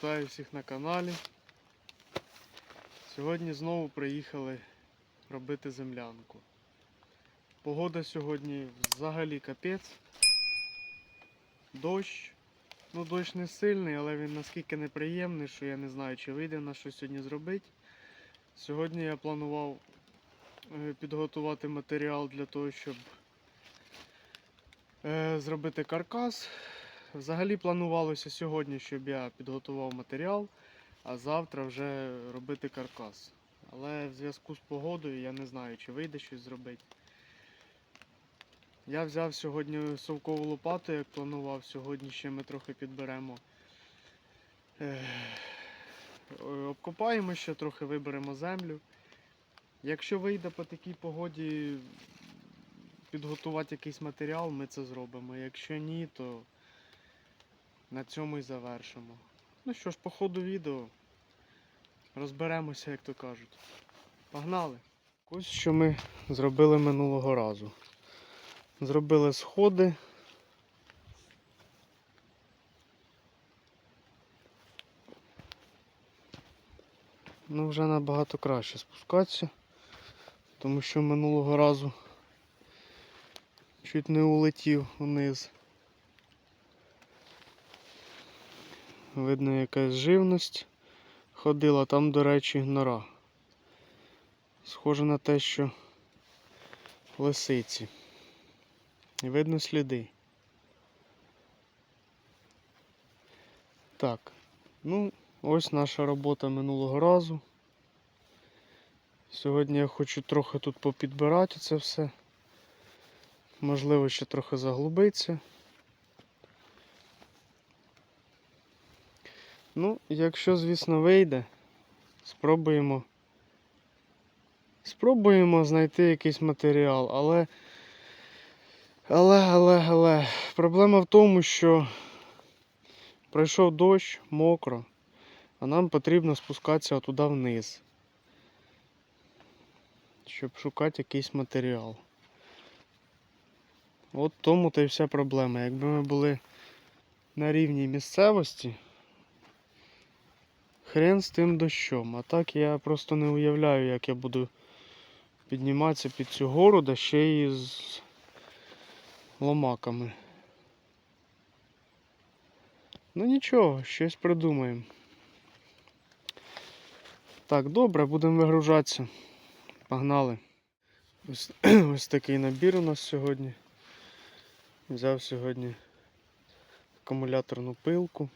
Вітаю всіх на каналі. Сьогодні знову приїхали робити землянку. Погода сьогодні взагалі капець. Дощ. Ну, дощ не сильний, але він наскільки неприємний, що я не знаю, чи вийде на що сьогодні зробити. Сьогодні я планував е, підготувати матеріал для того, щоб е, зробити каркас. Взагалі планувалося сьогодні, щоб я підготував матеріал, а завтра вже робити каркас. Але в зв'язку з погодою я не знаю, чи вийде щось зробити. Я взяв сьогодні совкову лопату, як планував. Сьогодні ще ми трохи підберемо. Обкопаємо ще трохи, виберемо землю. Якщо вийде по такій погоді підготувати якийсь матеріал, ми це зробимо. Якщо ні, то на цьому і завершимо. Ну що ж, по ходу відео розберемося, як то кажуть. Погнали! Ось що ми зробили минулого разу. Зробили сходи. Ну, вже набагато краще спускатися, тому що минулого разу чуть не улетів вниз. Видно якась живність ходила, там, до речі, нора. Схоже на те, що лисиці. І видно сліди. Так, ну, ось наша робота минулого разу. Сьогодні я хочу трохи тут попідбирати це все. Можливо, ще трохи заглубитися. Ну, якщо, звісно, вийде, спробуємо. Спробуємо знайти якийсь матеріал, але. Але, але, але. Проблема в тому, що пройшов дощ, мокро, а нам потрібно спускатися туди вниз, щоб шукати якийсь матеріал. От тому та й вся проблема. Якби ми були на рівні місцевості, хрен з тим дощом. А так я просто не уявляю, як я буду підніматися під цю гору, да ще й з ломаками. Ну нічого, щось придумаємо. Так, добре, будемо вигружатися. Погнали. Ось, ось такий набір у нас сьогодні. Взяв сьогодні акумуляторну пилку.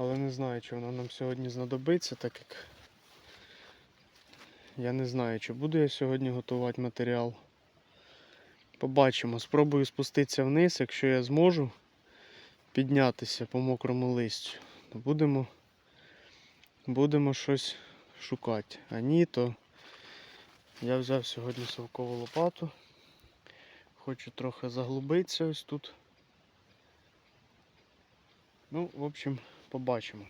Але не знаю, чи вона нам сьогодні знадобиться, так як я не знаю, чи буду я сьогодні готувати матеріал. Побачимо, спробую спуститися вниз, якщо я зможу піднятися по мокрому листю, то будемо, будемо щось шукати. А ні, то я взяв сьогодні совкову лопату. Хочу трохи заглубитися ось тут. Ну, в общем, побачимо.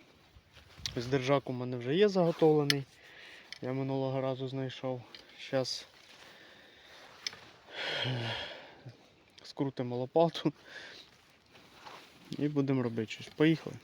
Ось держак у мене вже є заготовлений. Я минулого разу знайшов. Зараз скрутимо лопату і будемо робити щось. Поїхали.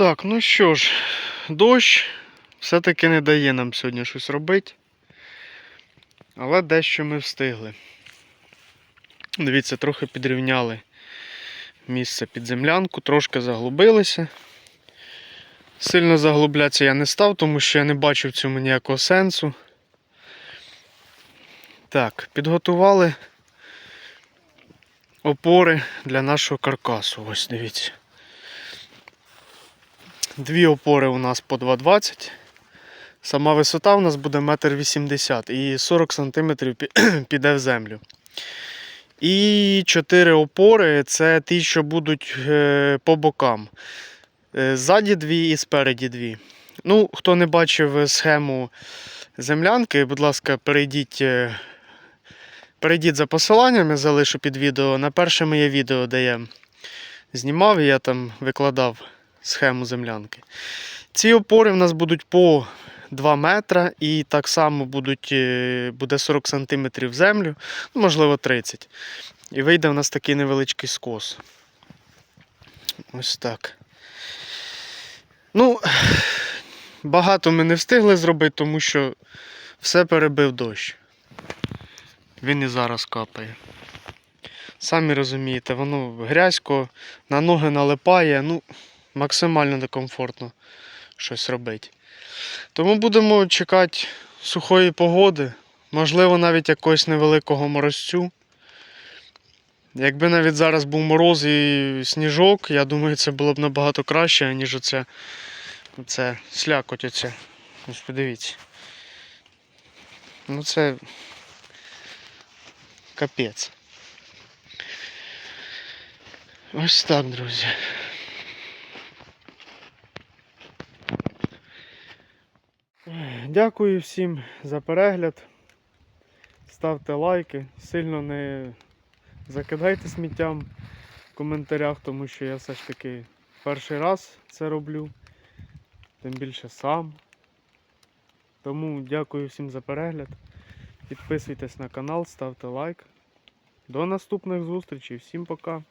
Так, ну що ж, дощ все-таки не дає нам сьогодні щось робити. Але дещо ми встигли. Дивіться, трохи підрівняли місце під землянку, трошки заглубилися. Сильно заглублятися я не став, тому що я не бачив в цьому ніякого сенсу. Так, підготували опори для нашого каркасу. Ось дивіться. Дві опори у нас по 2,20. Сама висота у нас буде 1,80 м і 40 см піде в землю. І 4 опори це ті, що будуть е, по бокам. Е, Ззаді дві і спереді дві. Ну, хто не бачив схему землянки, будь ласка, перейдіть, е, перейдіть за посиланням, я залишу під відео. На перше моє відео, де я знімав, я там викладав схему землянки. Ці опори в нас будуть по 2 метра і так само будуть, е, буде 40 см землю, ну, можливо 30 І вийде в нас такий невеличкий скос. Ось так. Ну, багато ми не встигли зробити, тому що все перебив дощ. Він і зараз капає. Самі розумієте, воно грязько, на ноги налипає, ну, максимально некомфортно щось робити. Тому будемо чекати сухої погоди, можливо, навіть якогось невеликого морозцю. Якби навіть зараз був мороз і сніжок, я думаю, це було б набагато краще, ніж оце, оце слякоть оце. Ось подивіться. Ну це капець. Ось так, друзі. Дякую всім за перегляд. Ставте лайки, сильно не закидайте сміттям в коментарях, тому що я все ж таки перший раз це роблю, тим більше сам. Тому дякую всім за перегляд. Підписуйтесь на канал, ставте лайк. До наступних зустрічей. Всім пока.